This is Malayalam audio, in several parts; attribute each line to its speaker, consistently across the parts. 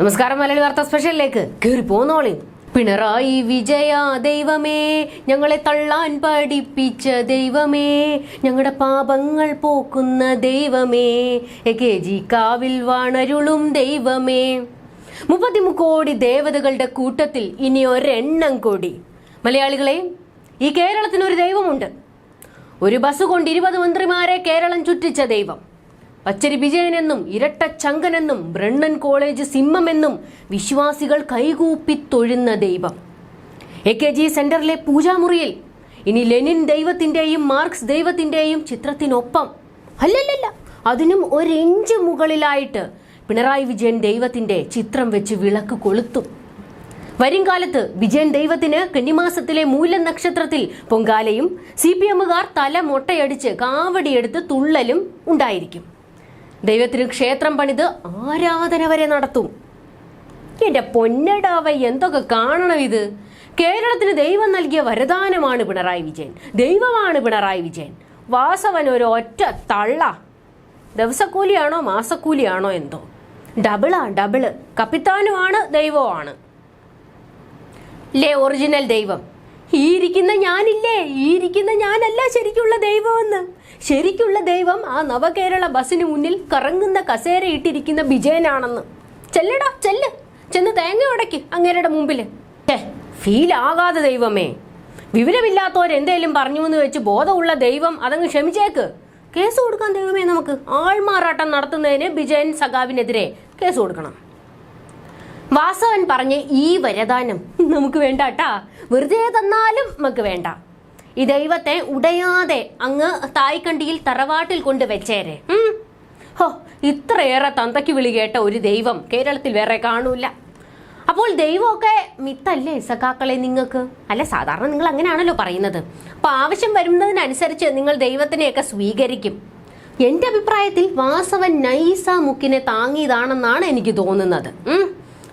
Speaker 1: നമസ്കാരം മലയാളി വാർത്ത സ്പെഷ്യലിലേക്ക്. കയറി പോന്നോളി. പിണറായി വിജയ ദൈവമേ ഞങ്ങളെ തള്ളാൻ പഠിപ്പിച്ച ദൈവമേ ഞങ്ങളുടെ പാപങ്ങൾ പോക്കുന്ന ദൈവമേ കെ ജി കാവിൽ വാണരുളും ദൈവമേ. മുപ്പത്തിമു കോടി ദേവതകളുടെ കൂട്ടത്തിൽ ഇനി ഒരെണ്ണം കൂടി. മലയാളികളെ ഈ കേരളത്തിന് ഒരു ദൈവമുണ്ട്. ഒരു ബസ് കൊണ്ട് ഇരുപത് മന്ത്രിമാരെ കേരളം ചുറ്റിച്ച ദൈവം. പച്ചരി വിജയനെന്നും ഇരട്ട ചങ്കനെന്നും ബ്രണ്ണൻ കോളേജ് സിംഹമെന്നും വിശ്വാസികൾ കൈകൂപ്പി തൊഴുന്ന ദൈവം. എ കെ ജി സെന്ററിലെ പൂജാമുറിയിൽ ഇനി ലെനിൻ ദൈവത്തിന്റെയും മാർക്സ് ദൈവത്തിന്റെയും ചിത്രത്തിനൊപ്പം. അല്ലല്ലല്ല അതിനും ഒരിഞ്ച് മുകളിലായിട്ട് പിണറായി വിജയൻ ദൈവത്തിന്റെ ചിത്രം വെച്ച് വിളക്ക് കൊളുത്തും. വരും കാലത്ത് വിജയൻ ദൈവത്തിന് കന്നിമാസത്തിലെ മൂല നക്ഷത്രത്തിൽ പൊങ്കാലയും സി പി എമ്മുകാർ തല മൊട്ടയടിച്ച് കാവടിയെടുത്ത് തുള്ളലും ഉണ്ടായിരിക്കും. ദൈവത്തിന് ക്ഷേത്രം പണിത് ആരാധന വരെ നടത്തും. എന്റെ പൊന്നടാവ എന്തൊക്കെ കാണണം ഇത്? കേരളത്തിന് ദൈവം നൽകിയ വരദാനമാണ് പിണറായി വിജയൻ. ദൈവമാണ് പിണറായി വിജയൻ. വാസവൻ ഒരു ഒറ്റ തള്ള. ദിവസക്കൂലിയാണോ മാസക്കൂലിയാണോ എന്തോ? ഡബിളാ ഡബിൾ. കപ്പിത്താനുമാണ് ദൈവമാണ് ലേ ഒറിജിനൽ ദൈവം? ഈ ഇരിക്കുന്ന ഞാനില്ലേ? ഈ ഇരിക്കുന്ന ഞാനല്ല ശരിക്കുള്ള ദൈവമെന്ന്. ശരിക്കുള്ള ദൈവം ആ നവകേരള ബസ്സിന് മുന്നിൽ കറങ്ങുന്ന കസേര ഇട്ടിരിക്കുന്ന വിജയനാണെന്ന്. ചെല്ലടാ ചെല്ല്. ചെന്ന് തേങ്ങ ഉടക്കി അങ്ങേരുടെ മുമ്പിൽ ഫീൽ ആകാതെ ദൈവമേ. വിവരമില്ലാത്തവരെന്തേലും പറഞ്ഞു എന്ന് വെച്ച് ബോധമുള്ള ദൈവം അതങ്ങ് ക്ഷമിച്ചേക്ക്. കേസ് കൊടുക്കാൻ ദൈവമേ നമുക്ക്. ആൾമാറാട്ടം നടത്തുന്നതിന് വിജയൻ സഖാവിനെതിരെ കേസ് കൊടുക്കണം. വാസവൻ പറഞ്ഞ് ഈ വരദാനം നമുക്ക് വേണ്ട കേട്ടാ വെറുതെ തന്നാലും നമുക്ക് വേണ്ട. ഈ ദൈവത്തെ ഉടയാതെ അങ്ങ് തായ്ക്കണ്ടിയിൽ തറവാട്ടിൽ കൊണ്ട് വെച്ചേരെ ഹോ ഇത്രയേറെ തന്തയ്ക്ക് വിളി കേട്ട ഒരു ദൈവം കേരളത്തിൽ വേറെ കാണൂല. അപ്പോൾ ദൈവമൊക്കെ മിത്തല്ലേ സഖാക്കളെ നിങ്ങൾക്ക്? അല്ല സാധാരണ നിങ്ങൾ അങ്ങനെയാണല്ലോ പറയുന്നത്. അപ്പൊ ആവശ്യം വരുന്നതിനനുസരിച്ച് നിങ്ങൾ ദൈവത്തിനെയൊക്കെ സ്വീകരിക്കും. എന്റെ അഭിപ്രായത്തിൽ വാസവൻ നൈസ മുക്കിനെ താങ്ങിയതാണെന്നാണ് എനിക്ക് തോന്നുന്നത്.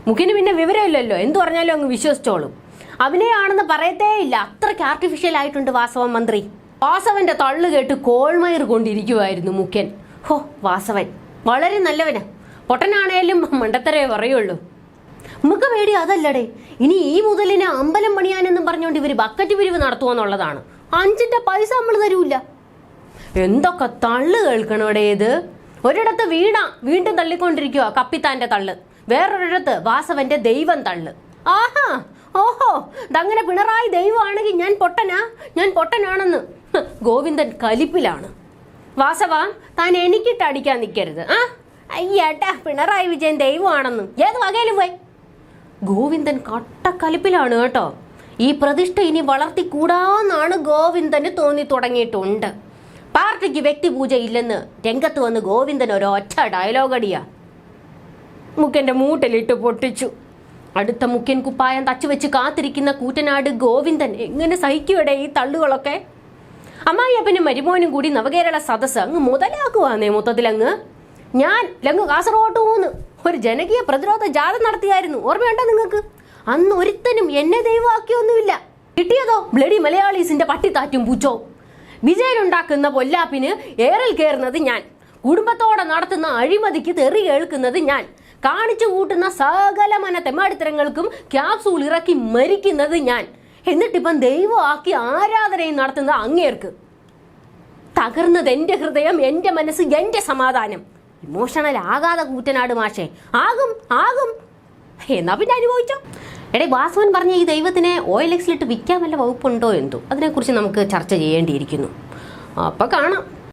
Speaker 1: മുക്കിന് പിന്നെ വിവരമില്ലല്ലോ. എന്തു പറഞ്ഞാലും അങ്ങ് വിശ്വസിച്ചോളും. അഭിനയാണെന്ന് പറയത്തേ ഇല്ല. അത്രയ്ക്ക് ആർട്ടിഫിഷ്യൽ ആയിട്ടുണ്ട് വാസവൻ മന്ത്രി. വാസവന്റെ തള്ളു കേട്ട് കോൾമയർ കൊണ്ടിരിക്കുമായിരുന്നു മുഖ്യൻ. ഹോ വാസവൻ. വളരെ നല്ലവനാ. പൊട്ടനാണേലും മണ്ടത്തരേ പറയുള്ളൂ. നമുക്ക് പേടി അതല്ലടേ. ഇനി ഈ മുതലിനെ അമ്പലം പണിയാനെന്നും പറഞ്ഞുകൊണ്ട് ഇവർ ബക്കറ്റ് പിരിവ് നടത്തുമെന്നുള്ളതാണ് അഞ്ചിന്റെ പൈസ നമ്മൾ തരൂല്ല എന്തൊക്കെ തള്ളു കേൾക്കണോടേ ഇത്? ഒരിടത്ത് വീണ വീണ്ടും തള്ളിക്കൊണ്ടിരിക്കുക കപ്പിത്താന്റെ തള്ള്. വേറൊരിടത്ത് വാസവന്റെ ദൈവം തള്ള്. ആഹാ ഓഹോ ഇതങ്ങനെ പിണറായി ദൈവമാണെങ്കിൽ ഞാൻ പൊട്ടനാ? ഞാൻ പൊട്ടനാണെന്ന്. ഗോവിന്ദൻ കലിപ്പിലാണ്. വാസവ താൻ എനിക്കിട്ട് അടിക്കാൻ നിൽക്കരുത് ആ? അയ്യേട്ടാ പിണറായി വിജയൻ ദൈവമാണെന്ന്. ഏത് വകയിലും പോയി. ഗോവിന്ദൻ കട്ടക്കലിപ്പിലാണ് കേട്ടോ. ഈ പ്രതിഷ്ഠ ഇനി വളർത്തിക്കൂടാന്നാണ് ഗോവിന്ദന് തോന്നി തുടങ്ങിയിട്ടുണ്ട്. പാർട്ടിക്ക് വ്യക്തിപൂജ ഇല്ലെന്ന് രംഗത്ത് വന്ന് ഗോവിന്ദൻ ഒരൊറ്റ ഡയലോഗ് അടിയാ മൂട്ടലിട്ട് പൊട്ടിച്ചു. അടുത്ത മുക്കൻ കുപ്പായം തച്ചു വെച്ച് കാത്തിരിക്കുന്ന കൂറ്റനാട് ഗോവിന്ദൻ എങ്ങനെ സഹിക്കുവടെ ഈ തള്ളുകളൊക്കെ? അമ്മായിയപ്പനും മരുമോനും കൂടി നവകേരള സദസ്സ് അങ്ങ് മുതലാക്കുവാന്നേ മൊത്തത്തിലങ്ങ്. ഞാൻ ലങ്ങ് കാസർഗോട്ട് പോന്ന് ഒരു ജനകീയ പ്രതിരോധ ജാഥ നടത്തിയായിരുന്നു. ഓർമ്മയുണ്ടോ നിങ്ങൾക്ക്? അന്ന് ഒരുത്തനും എന്നെ ദൈവമാക്കിയൊന്നുമില്ല. കിട്ടിയതോ? ബ്ലഡി മലയാളീസിന്റെ പട്ടിത്താറ്റും പൂച്ചോ? വിജയനുണ്ടാക്കുന്ന പൊല്ലാപ്പിന് ഏറൽ കയറുന്നത് ഞാൻ. കുടുംബത്തോടെ നടത്തുന്ന അഴിമതിക്ക് തെറി കേൾക്കുന്നത് ഞാൻ. കാണിച്ചു കൂട്ടുന്ന സകലമന തെമ്മാടിത്തരങ്ങൾക്കും ക്യാപ്സൂൾ ഇറക്കി മരിക്കുന്നത് ഞാൻ. എന്നിട്ടിപ്പം ദൈവമാക്കി ആരാധനയും നടത്തുന്ന അങ്ങേർക്ക്. തകർന്നത് എന്റെ ഹൃദയം എന്റെ മനസ്സ് എന്റെ സമാധാനം. ഇമോഷണൽ ആകാതെ കൂറ്റനാട് മാഷേ. ആകും ആകും. എന്നാ പിന്നെ അനുഭവിച്ചോ? എടേ വാസവൻ പറഞ്ഞ ഈ ദൈവത്തിനെ ഓയിൽ എക്സിലിട്ട് വിൽക്കാൻ വല്ല വകുപ്പുണ്ടോ എന്തോ? അതിനെക്കുറിച്ച് നമുക്ക് ചർച്ച ചെയ്യേണ്ടിയിരിക്കുന്നു. അപ്പോൾ കാണാം.